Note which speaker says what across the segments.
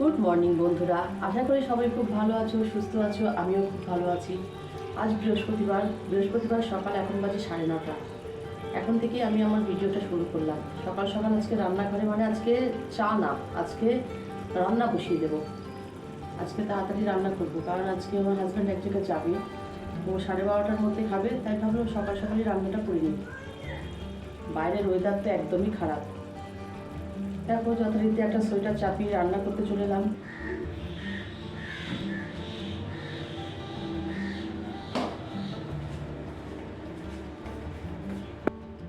Speaker 1: Good morning বন্ধুরা। আশা করি সবাই খুব ভালো আছো, সুস্থ আছো, আমিও খুব ভালো আছি। আজ বৃহস্পতিবার বৃহস্পতিবার সকাল এখন বাজে সাড়ে নটা। এখন থেকে আমি আমার ভিডিওটা শুরু করলাম। সকাল সকাল আজকে রান্নাঘরে মানে আজকে চা না, আজকে রান্না বসিয়ে দেবো। আজকে তাড়াতাড়ি রান্না করব, কারণ আজকে আমার হাজব্যান্ড এক জায়গায় যাবে। ও সাড়ে বারোটার মধ্যে খাবে, তাই ভাবলাম সকাল সকালই রান্নাটা করে নিই। বাইরের ওয়েদার তো একদমই খারাপ। দেখো, যথারীতি একটা সোয়েটার চাপিয়ে রান্না করতে চলে এলাম।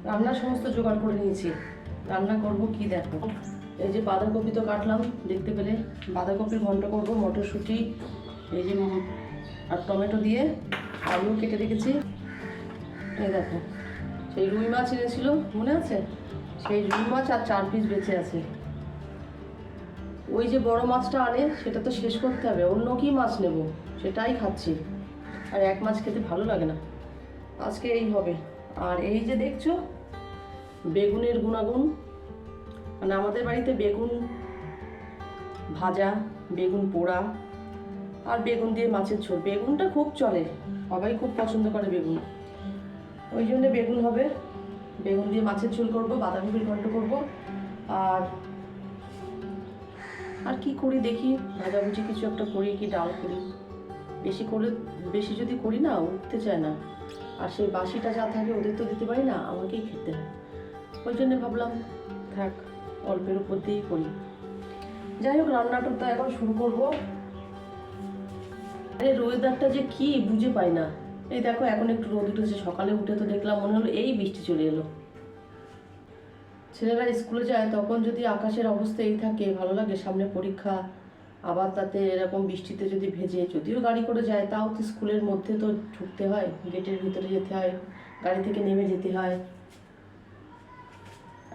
Speaker 1: রান্নার সমস্ত জোগাড় করে নিয়েছি। রান্না করব কি দেখো? এই যে বাঁধাকপি তো কাটলাম, দেখতে পেলে। বাঁধাকপির ঘন্ট করব, মটরশুঁটি, এই যে আর টমেটো দিয়ে আলু কেটে রেখেছি। এই দেখো, সেই রুই মাছ এনেছিল, মনে আছে? সেই রুই মাছ আর চার পিস বেঁচে আছে। ওই যে বড় মাছটা আনে, সেটা তো শেষ করতে হবে। অন্য কি মাছ নেব? সেটাই খাচ্ছি। আর এক মাছ খেতে ভালো লাগে না। আজকে এই হবে। আর এই যে দেখছ, বেগুনের গুণাগুণ। মানে আমাদের বাড়িতে বেগুন ভাজা, বেগুন পোড়া, আর বেগুন দিয়ে মাছের ঝোল। বেগুনটা খুব চলে। সবাই খুব পছন্দ করে বেগুন। ওই জন্য বেগুন হবে। বেগুন দিয়ে মাছের ঝোল করব, বাঁধাকপির ঘন্ট করব। আর আর কি করি দেখি, ভাজাভুজি কিছু একটা করি কি ডাল করি। বেশি করে, বেশি যদি করি না, উঠতে চায় না। আর সেই বাসিটা যা থাকে ওদের তো দিতে পারি না, আমাকেই খেতে হয়। ওই জন্য ভাবলাম, থাক, অল্পের উপর দিয়েই করি। যাই হোক, রান্নাটা তো এখন শুরু করব। আরে ওয়েদারটা যে কি, বুঝে পাই না। এই দেখো, এখন একটু রোদ উঠেছে। সকালে উঠে তো দেখলাম মনে হলো এই বৃষ্টি চলে এলো। ছেলেরা স্কুলে যায়, তখন যদি আকাশের অবস্থা এই থাকে, ভালো লাগে সামনে পরীক্ষা, আবার তাতে এরকম বৃষ্টিতে যদি ভেজে, যদিও গাড়ি করে যায়, তাও তো স্কুলের মধ্যে তো ঢুকতে হয়, গেটের ভিতরে যেতে হয়, গাড়ি থেকে নেমে যেতে হয়।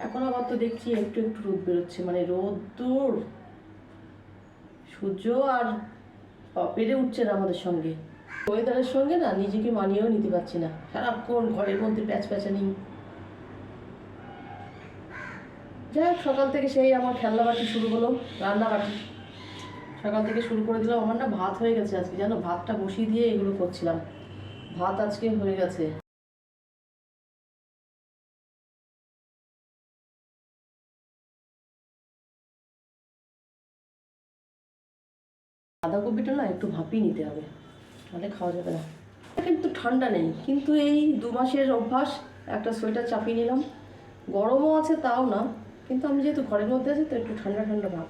Speaker 1: এখন আবার তো দেখছি একটু একটু রোদ বেরোচ্ছে মানে রোদ দূর। সূর্য আর পেরে উঠছে না আমাদের সঙ্গে। ওয়েদারের সঙ্গে না, নিজেকে মানিয়েও নিতে পারছি না। সারাক্ষণ ঘরের মধ্যে প্যাচ প্যাচানি যাই হোক, সকাল থেকে সেই আমার খেলনা বাটি শুরু হলো রান্না বাটি সকাল থেকে শুরু করে দিলাম। আমার না ভাত হয়ে গেছে আজকে, জানো? ভাতটা বসিয়ে দিয়ে এগুলো করছিলাম। ভাত আজকে হয়ে গেছে। বাঁধাকপিটা না একটু ভাপিয়ে নিতে হবে, তাহলে খাওয়া যাবে না। কিন্তু ঠান্ডা নেই, কিন্তু এই দু মাসের অভ্যাস, একটা সোয়েটার চাপিয়ে নিলাম। গরমও আছে, তাও না। কিন্তু আমি যেহেতু ঘরের মধ্যে আছি, তো একটু ঠান্ডা ঠান্ডা ভাব।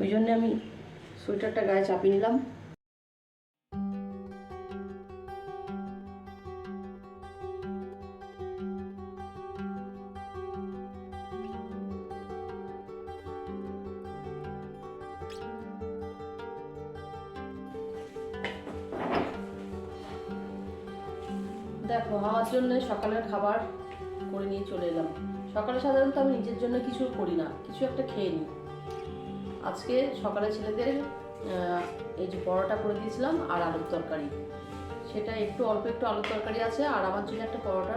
Speaker 1: ওই জন্যে আমি সোয়েটারটা গায়ে চাপিয়ে নিলাম। দেখো, আমার জন্য সকালের খাবার করে নিয়ে চলে এলাম। সকালে সাধারণত আমি নিজের জন্য কিছু করি না, কিছু একটা খেয়ে নিই। আজকে সকালে ছেলেদের এই যে পরোটা করে দিয়েছিলাম আর আলুর তরকারি। সেটা একটু অল্প একটু আলুর তরকারি আছে আর আমার জন্য একটা পরোটা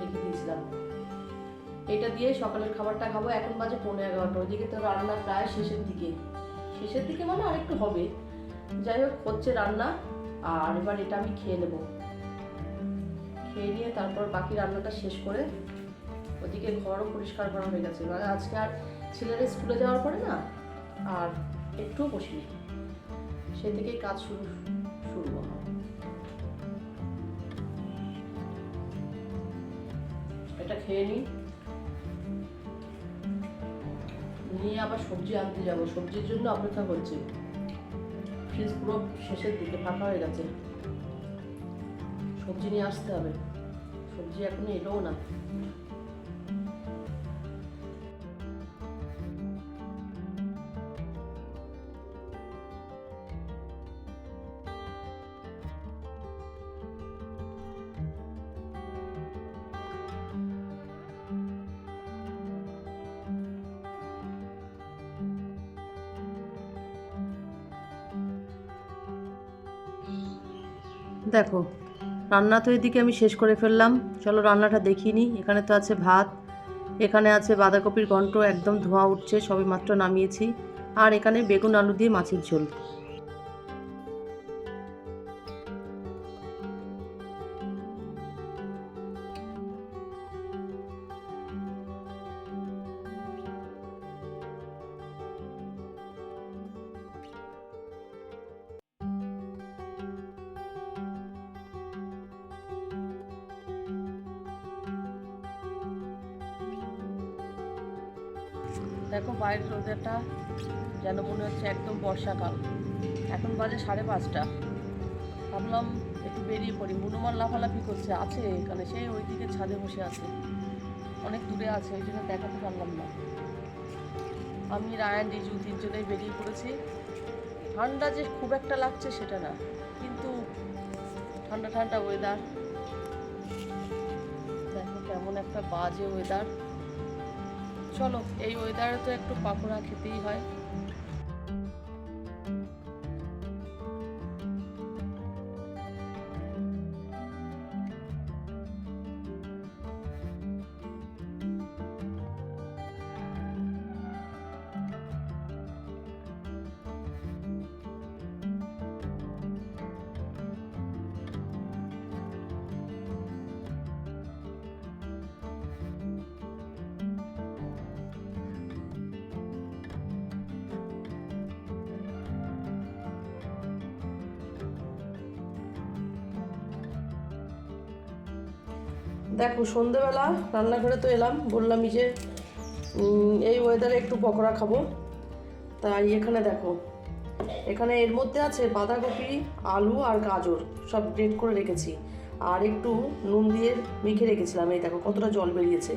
Speaker 1: রেখে দিয়েছিলাম। এটা দিয়ে সকালের খাবারটা খাব, এখন বাজে পনেরো এগারোটা। ওইদিকে তো রান্না প্রায় শেষের দিকে। শেষের দিকে মানে আরেকটু হবে। যাই হোক, হচ্ছে রান্না আর এবার এটা আমি খেয়ে নেব। খেয়ে নিয়ে তারপর বাকি রান্নাটা শেষ করে ওদিকে ঘরও পরিষ্কার করা হয়ে গেছে। মানে আজকে আর ছেলেরা স্কুলে যাওয়ার পরে না আর একটুও বসিনি। সে থেকেই কাজ শুরু শুরু আমার এটা খেয়ে নিই নিয়ে আবার সবজি আনতে যাব। সবজির জন্য অপেক্ষা করছি। ফ্রিজ পুরো শেষের দিকে, ফাঁকা হয়ে গেছে। সবজি নিয়ে আসতে হবে। সবজি এখনও এলোও না। দেখো, রান্না তো এদিকে আমি শেষ করে ফেললাম। চলো রান্নাটা দেখিনি এখানে তো আছে ভাত, এখানে আছে বাঁধাকপির ঘন্ট, একদম ধোঁয়া উঠছে সবে মাত্র নামিয়েছি। আর এখানে বেগুন আলু দিয়ে মাছের ঝোল। দেখো বাইরের রোদেরটা যেন মনে হচ্ছে একদম বর্ষাকাল। এখন বাজে সাড়ে পাঁচটা। ভাবলাম একটু বেরিয়ে পড়ি। হনুমান লাফালাফি করছে, আছে এখানে। সেই ওইদিকে ছাদে বসে আছে। অনেক দূরে আছে, ওই জন্য দেখাতে পারলাম না। আমি রায়ান রিজু তিনজনেই বেরিয়ে পড়েছি। ঠান্ডা যে খুব একটা লাগছে সেটা না। কিন্তু ঠান্ডা ঠান্ডা ওয়েদার দেখো কেমন একটা বাজে ওয়েদার চলো এই ওয়েদারে তো একটু পাকোড়া খেতেই হয়। দেখো, সন্ধেবেলা রান্নাঘরে তো এলাম বললামই যে এই ওয়েদারে একটু পকোড়া খাব। তাই এখানে দেখো, এখানে এর মধ্যে আছে বাঁধাকপি, আলু আর গাজর, সব গ্রেট করে রেখেছি। আর একটু নুন দিয়ে মেখে রেখেছিলাম, এই দেখো, কতটা জল বেরিয়েছে।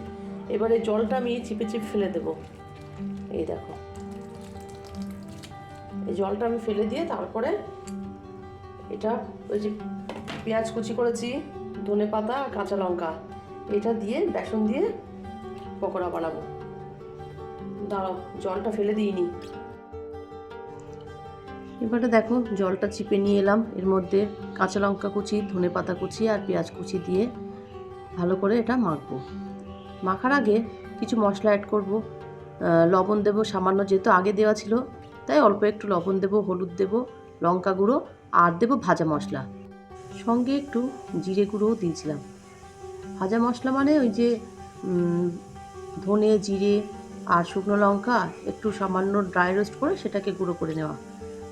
Speaker 1: এবারে জলটা আমি চিপে চিপ ফেলে দেবো। এই দেখো, এই জলটা আমি ফেলে দিয়ে তারপরে এটা ওই যে পেঁয়াজ কুচি করেছি ধনে পাতা আর কাঁচা লঙ্কা। এটা দিয়ে বেসন দিয়ে পকোড়া বানাবো। দাঁড়াও, জলটা ফেলে দিইনি। এবারে দেখো, জলটা চিপে নিয়ে এলাম। এর মধ্যে কাঁচা লঙ্কা কুচি, ধনে পাতা কুচি আর পেঁয়াজ কুচি দিয়ে ভালো করে এটা মাখবো। মাখার আগে কিছু মশলা অ্যাড করব। লবণ দেবো, সামান্য যেহেতু আগে দেওয়া ছিল, তাই অল্প একটু লবণ দেবো, হলুদ দেবো, লঙ্কা গুঁড়ো, আর দেবো ভাজা মশলা। সঙ্গে একটু জিরে গুঁড়োও দিয়েছিলাম। ভাজা মশলা মানে ওই যে ধনে, জিরে আর শুকনো লঙ্কা একটু সামান্য ড্রাই রোস্ট করে সেটাকে গুঁড়ো করে নেওয়া।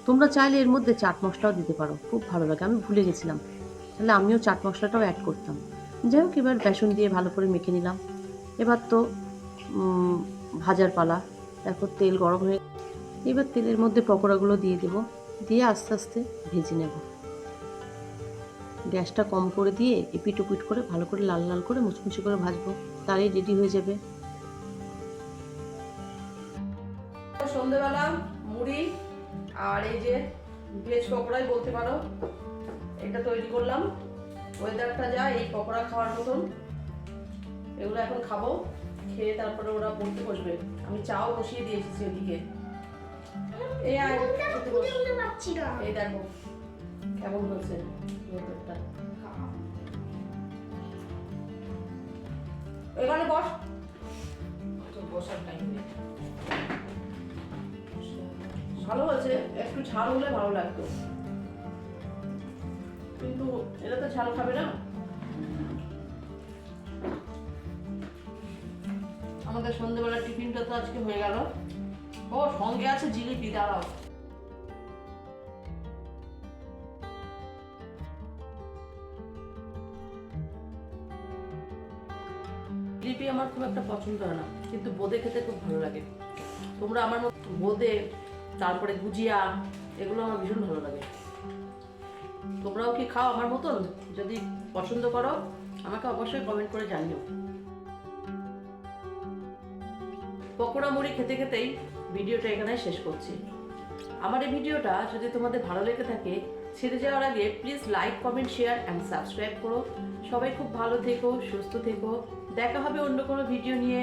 Speaker 1: তোমরা চাইলে এর মধ্যে চাট মশলাও দিতে পারো, খুব ভালো লাগে। আমি ভুলে গেছিলাম। তাহলে আমিও চাট মশলাটাও অ্যাড করতাম। যাই হোক, এবার বেসন দিয়ে ভালো করে মেখে নিলাম। এবার তো ভাজার পালা। দেখো তেল গরম হয়ে এবার তেলের মধ্যে পকোড়াগুলো দিয়ে দেবো। দিয়ে আস্তে আস্তে ভেজে নেব। গ্যাসটা কম করে দিয়ে এপিট ওপিট করে ভালো করে লাল লাল করে মুচমুচি করে ভাজবো তারই রেডি হয়ে যাবে। সন্ধেবেলা মুড়ি আর এই যে ভেজ পকোড়াই বলতে পারো এটা তৈরি করলাম। ওয়েদারটা যা এই পকোড়া খাওয়ার মতন। এগুলো এখন খাব খেয়ে তারপরে ওরা পড়তে বসবে। আমি চাও বসিয়ে দিয়ে এসেছি ওদিকে। এই আয় এই দেখো কেমন হয়েছে। ওয়েদারটা এখানে বস।
Speaker 2: বসার টাইম
Speaker 1: ভালো হয়েছে, একটু ঝাল হলে ভালো লাগতো। কিন্তু এটা তো ঝাল খাবে না। আমাদের সন্ধ্যেবেলা টিফিনটা তো আজকে হয়ে গেল। ও, সঙ্গে আছে জিলিপি, দাঁড়াও। জিলিপি আমার খুব একটা পছন্দ হয় না, কিন্তু বোঁদে খেতে খুব ভালো লাগে। তোমরা আমার মতো বোঁদে, তারপরে গুজিয়া, এগুলো আমার ভীষণ ভালো লাগে। তোমরাও কি খাও আমার মতন? যদি পছন্দ করো, আমাকে অবশ্যই কমেন্ট করে জানিও। পকোড়া মুড়ি খেতে খেতেই ভিডিওটা এখানে শেষ করছি। আমার এই ভিডিওটা যদি তোমাদের ভালো লেগে থাকে, ছেড়ে যাওয়ার আগে please like comment share and subscribe করো। সবাই খুব ভালো থেকো, সুস্থ থেকো। দেখা হবে অন্য কোনো ভিডিও নিয়ে।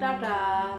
Speaker 1: টাটা।